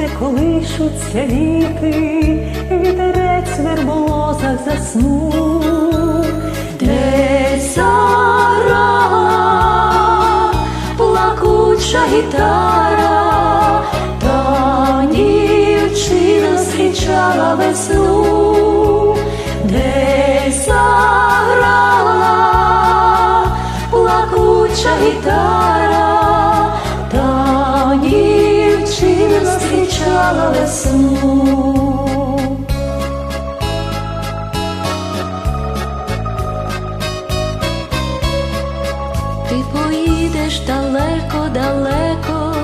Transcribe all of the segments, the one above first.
де колишуться літи, вітерець в верболозах заснув, десь заграла плакуча гітара, та дівчина зустрічала весну, десь заграла плакуча гітара, зустрічала весну. Ти поїдеш далеко, далеко,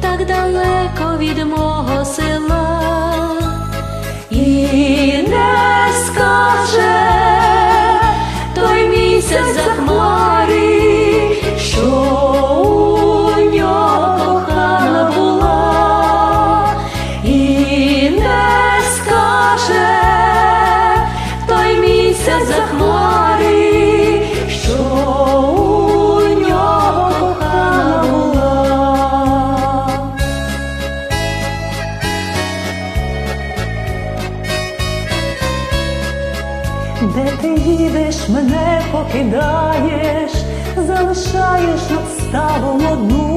так далеко від мого села, місяць за хмарі, що у нього кохана була. Де ти їдеш, мене покидаєш, залишаєш над ставом одну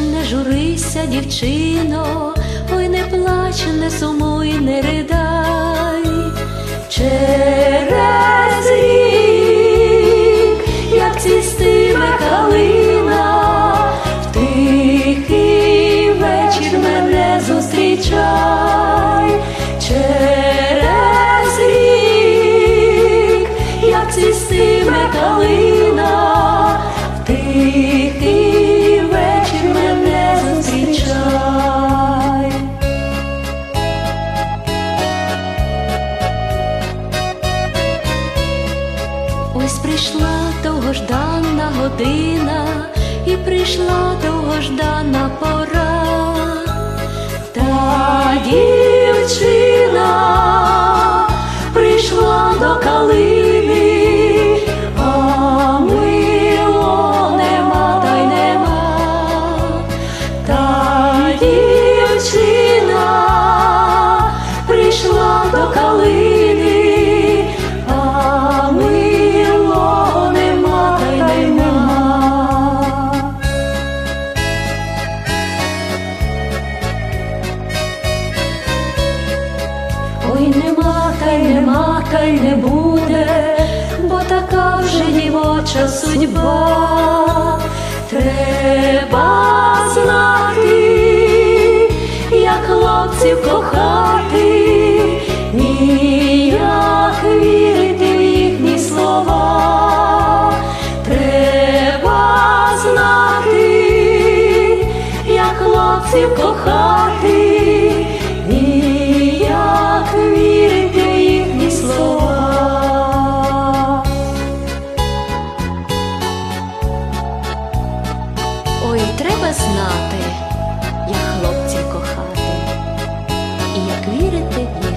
не журися, дівчино, ой, не плач, не сумуй, не ридай. Через рік, як цістиме калина, в тихий вечір мене зустрічай. Через прийшла довгождана година, і прийшла довгождана пора. Та дівчина прийшла до калини, Ой, нема, та й нема, та й не буде, бо така вже дівоча судьба. Треба знати, як хлопців кохати, і як вірити в їхні слова. Треба знати, як хлопців кохати, знати, як хлопців кохати і як вірити.